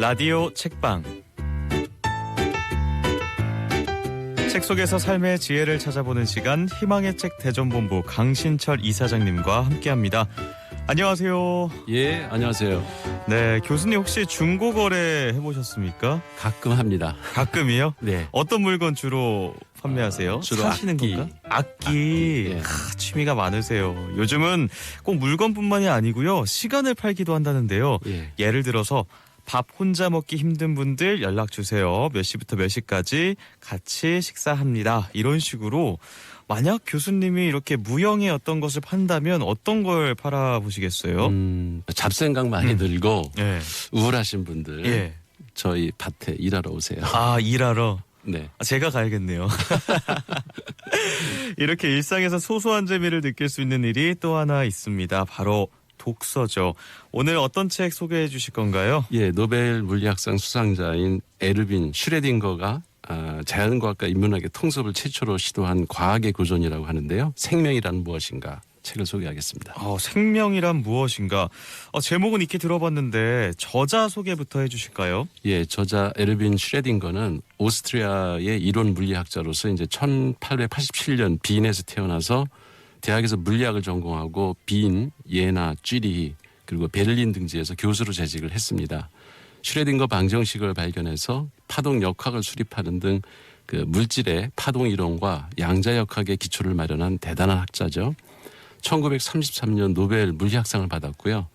라디오 책방 책 속에서 삶의 지혜를 찾아보는 시간 희망의 책 대전본부 강신철 이사장님과 함께합니다. 안녕하세요. 예, 안녕하세요. 네, 교수님 혹시 중고 거래 해보셨습니까? 가끔 합니다. 가끔이요? 네. 어떤 물건 주로 판매하세요? 어, 주로 사시는 악기. 건가? 악기. 예. 하, 취미가 많으세요. 요즘은 꼭 물건뿐만이 아니고요. 시간을 팔기도 한다는데요. 예. 예를 들어서 밥 혼자 먹기 힘든 분들 연락 주세요. 몇 시부터 몇 시까지 같이 식사합니다. 이런 식으로 만약 교수님이 이렇게 무형의 어떤 것을 판다면 어떤 걸 팔아 보시겠어요? 음, 잡생각 많이 음. 들고 예. 우울하신 분들 예. 저희 밭에 일하러 오세요. 아, 일하러. 네. 아, 제가 가야겠네요. 이렇게 일상에서 소소한 재미를 느낄 수 있는 일이 또 하나 있습니다. 바로 독서죠. 오늘 어떤 책 소개해 주실 건가요? 예, 노벨 물리학상 수상자인 에르빈 슈레딩거가 아, 자연과학과 인문학의 통섭을 최초로 시도한 과학의 고전이라고 하는데요. 생명이란 무엇인가 책을 소개하겠습니다. 어, 생명이란 무엇인가? 어, 제목은 익히 들어봤는데 저자 소개부터 해주실까요? 예, 저자 에르빈 슈레딩거는 오스트리아의 이론 물리학자로서 이제 1887년 비인에서 태어나서 대학에서 물리학을 전공하고 빈, 예나, 쥐리히 그리고 베를린 등지에서 교수로 재직을 했습니다. 슈레딩거 방정식을 발견해서 파동 역학을 수립하는 등 그 물질의 파동 이론과 양자 역학의 기초를 마련한 대단한 학자죠. 1933년 노벨 물리학상을 받았고요.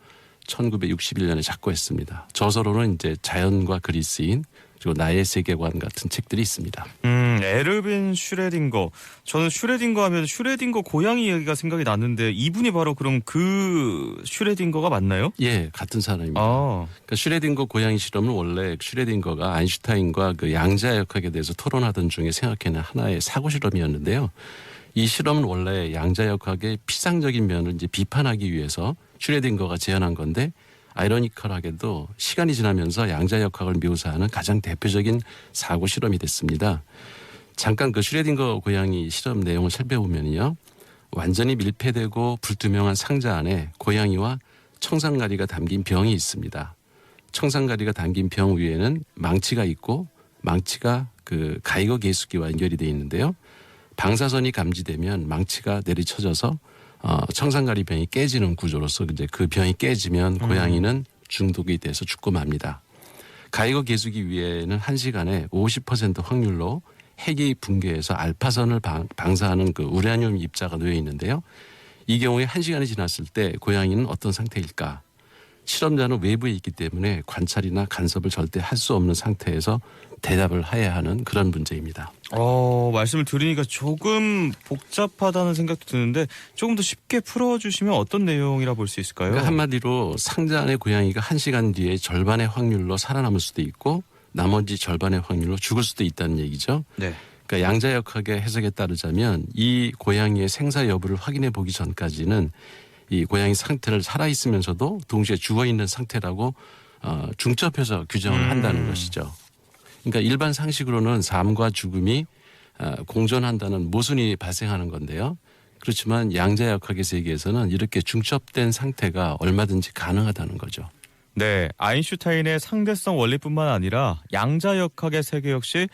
1961년에 작고했습니다. 저서로는 이제 자연과 그리스인 그리고 나의 세계관 같은 책들이 있습니다. 음, 에르빈 슈레딩거. 저는 슈레딩거 하면 슈레딩거 고양이 얘기가 생각이 났는데 이분이 바로 그럼 그 슈레딩거가 맞나요? 예, 같은 사람입니다. 아, 그러니까 슈레딩거 고양이 실험은 원래 슈레딩거가 아인슈타인과 그 양자 역학에 대해서 토론하던 중에 생각해낸 하나의 사고 실험이었는데요. 이 실험은 원래 양자 역학의 피상적인 면을 이제 비판하기 위해서 슈레딩거가 제안한 건데 아이러니컬하게도 시간이 지나면서 양자 역학을 묘사하는 가장 대표적인 사고 실험이 됐습니다. 잠깐 그 슈레딩거 고양이 실험 내용을 살펴보면요. 완전히 밀폐되고 불투명한 상자 안에 고양이와 청산가리가 담긴 병이 있습니다. 청산가리가 담긴 병 위에는 망치가 있고 망치가 그 가이거 계수기와 연결이 되어 있는데요. 방사선이 감지되면 망치가 내리쳐져서 어, 청산가리 병이 깨지는 구조로서 이제 그 병이 깨지면 고양이는 중독이 돼서 죽고 맙니다. 가이거 계수기 위에는 한 시간에 50% 확률로 핵이 붕괴해서 알파선을 방, 방사하는 그 우라늄 입자가 놓여 있는데요. 이 경우에 한 시간이 지났을 때 고양이는 어떤 상태일까? 실험자는 외부에 있기 때문에 관찰이나 간섭을 절대 할 수 없는 상태에서 대답을 해야 하는 그런 문제입니다. 어, 말씀을 들으니까 조금 복잡하다는 생각도 드는데 조금 더 쉽게 풀어주시면 어떤 내용이라 볼 수 있을까요? 그러니까 한마디로 상자 안의 고양이가 한 시간 뒤에 절반의 확률로 살아남을 수도 있고 나머지 절반의 확률로 죽을 수도 있다는 얘기죠. 네. 그러니까 양자역학의 해석에 따르자면 이 고양이의 생사 여부를 확인해 보기 전까지는 이 고양이 상태를 살아 있으면서도 동시에 죽어 있는 상태라고 어, 중첩해서 규정을 음. 한다는 것이죠. 그러니까 일반 상식으로는 삶과 죽음이 어, 공존한다는 모순이 발생하는 건데요. 그렇지만 양자역학의 세계에서는 이렇게 중첩된 상태가 얼마든지 가능하다는 거죠. 네, 아인슈타인의 상대성 원리뿐만 아니라 양자역학의 세계 역시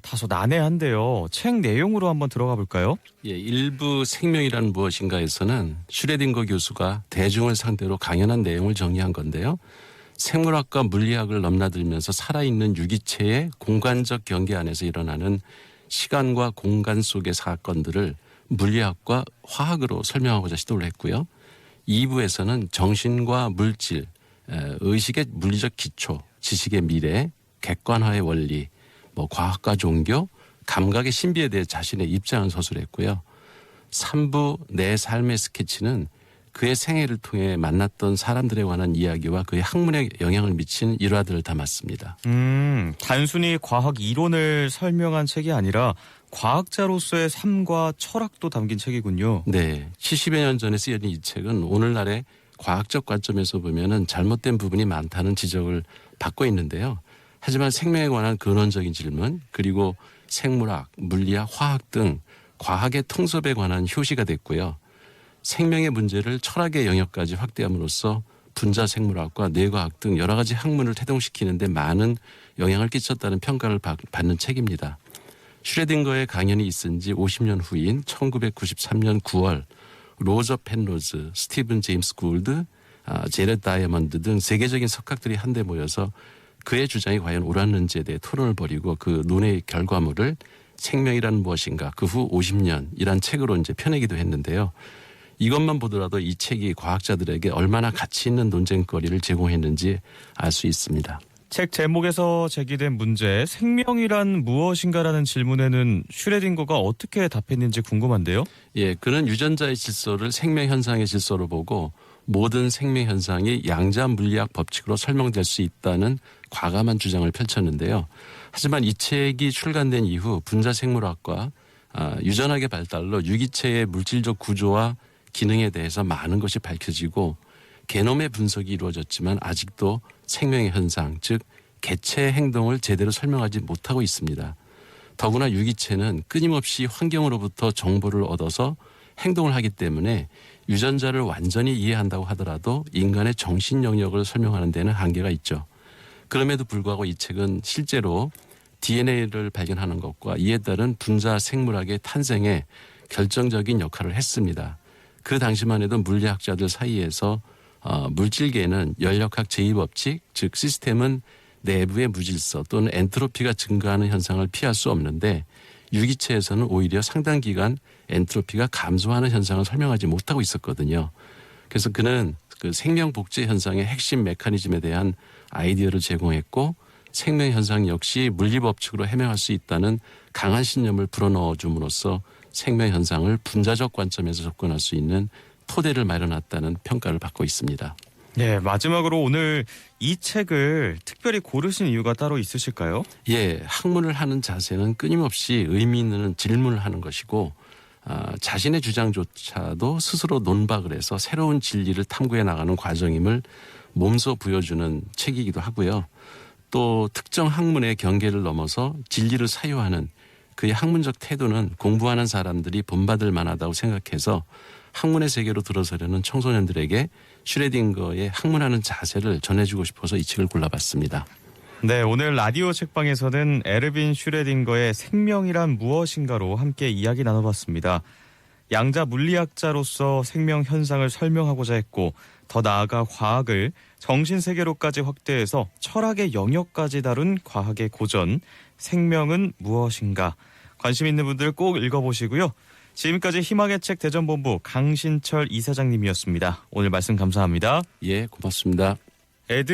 다소 난해한데요. 책 내용으로 한번 들어가 볼까요? 예, 일부 생명이란 무엇인가에서는 슈레딩거 교수가 대중을 상대로 강연한 내용을 정리한 건데요. 생물학과 물리학을 넘나들면서 살아있는 유기체의 공간적 경계 안에서 일어나는 시간과 공간 속의 사건들을 물리학과 화학으로 설명하고자 시도를 했고요. 2부에서는 정신과 물질, 에, 의식의 물리적 기초, 지식의 미래, 객관화의 원리, 뭐 과학과 종교, 감각의 신비에 대해 자신의 입장을 서술했고요. 3부 내 삶의 스케치는 그의 생애를 통해 만났던 사람들에 관한 이야기와 그의 학문에 영향을 미친 일화들을 담았습니다. 음, 단순히 과학 이론을 설명한 책이 아니라 과학자로서의 삶과 철학도 담긴 책이군요. 네. 70여 년 전에 쓰여진 이 책은 오늘날의 과학적 관점에서 보면은 잘못된 부분이 많다는 지적을 받고 있는데요. 하지만 생명에 관한 근원적인 질문 그리고 생물학, 물리학, 화학 등 과학의 통섭에 관한 효시가 됐고요. 생명의 문제를 철학의 영역까지 확대함으로써 분자 생물학과 뇌과학 등 여러 가지 학문을 태동시키는데 많은 영향을 끼쳤다는 평가를 받- 받는 책입니다. 슈레딩거의 강연이 있은 지 50년 후인 1993년 9월 로저 펜로즈, 스티븐 제임스 굴드, 아, 제렛 다이아몬드 등 세계적인 석학들이 한데 모여서 그의 주장이 과연 옳았는지에 대해 토론을 벌이고 그 논의 결과물을 생명이란 무엇인가 그 후 50년이란 책으로 이제 펴내기도 했는데요. 이것만 보더라도 이 책이 과학자들에게 얼마나 가치 있는 논쟁거리를 제공했는지 알 수 있습니다. 책 제목에서 제기된 문제 생명이란 무엇인가라는 질문에는 슈레딩거가 어떻게 답했는지 궁금한데요. 예, 그는 유전자의 질서를 생명 현상의 질서로 보고 모든 생명 현상이 양자 물리학 법칙으로 설명될 수 있다는 과감한 주장을 펼쳤는데요. 하지만 이 책이 출간된 이후 분자 생물학과 아, 유전학의 발달로 유기체의 물질적 구조와 기능에 대해서 많은 것이 밝혀지고 게놈의 분석이 이루어졌지만 아직도 생명의 현상, 즉 개체의 행동을 제대로 설명하지 못하고 있습니다. 더구나 유기체는 끊임없이 환경으로부터 정보를 얻어서 행동을 하기 때문에 유전자를 완전히 이해한다고 하더라도 인간의 정신 영역을 설명하는 데는 한계가 있죠. 그럼에도 불구하고 이 책은 실제로 DNA를 발견하는 것과 이에 따른 분자 생물학의 탄생에 결정적인 역할을 했습니다. 그 당시만 해도 물리학자들 사이에서 어, 물질계는 연력학 제2법칙, 즉 시스템은 내부의 무질서 또는 엔트로피가 증가하는 현상을 피할 수 없는데 유기체에서는 오히려 상당 기간 엔트로피가 감소하는 현상을 설명하지 못하고 있었거든요. 그래서 그는 그 생명 복제 현상의 핵심 메커니즘에 대한 아이디어를 제공했고 생명 현상 역시 물리 법칙으로 해명할 수 있다는 강한 신념을 불어넣어 줌으로써 생명 현상을 분자적 관점에서 접근할 수 있는 토대를 마련했다는 평가를 받고 있습니다. 네, 마지막으로 오늘 이 책을 특별히 고르신 이유가 따로 있으실까요? 예, 학문을 하는 자세는 끊임없이 의미 있는 질문을 하는 것이고 아, 자신의 주장조차도 스스로 논박을 해서 새로운 진리를 탐구해 나가는 과정임을 몸소 보여주는 책이기도 하고요. 또 특정 학문의 경계를 넘어서 진리를 사유하는 그의 학문적 태도는 공부하는 사람들이 본받을 만하다고 생각해서 학문의 세계로 들어서려는 청소년들에게 슈레딩거의 학문하는 자세를 전해주고 싶어서 이 책을 골라봤습니다. 네, 오늘 라디오 책방에서는 에르빈 슈레딩거의 생명이란 무엇인가로 함께 이야기 나눠봤습니다. 양자 물리학자로서 생명 현상을 설명하고자 했고 더 나아가 과학을 정신 세계로까지 확대해서 철학의 영역까지 다룬 과학의 고전 생명은 무엇인가 관심 있는 분들 꼭 읽어보시고요. 지금까지 희망의 책 대전본부 강신철 이사장님이었습니다. 오늘 말씀 감사합니다. 예, 고맙습니다. 에드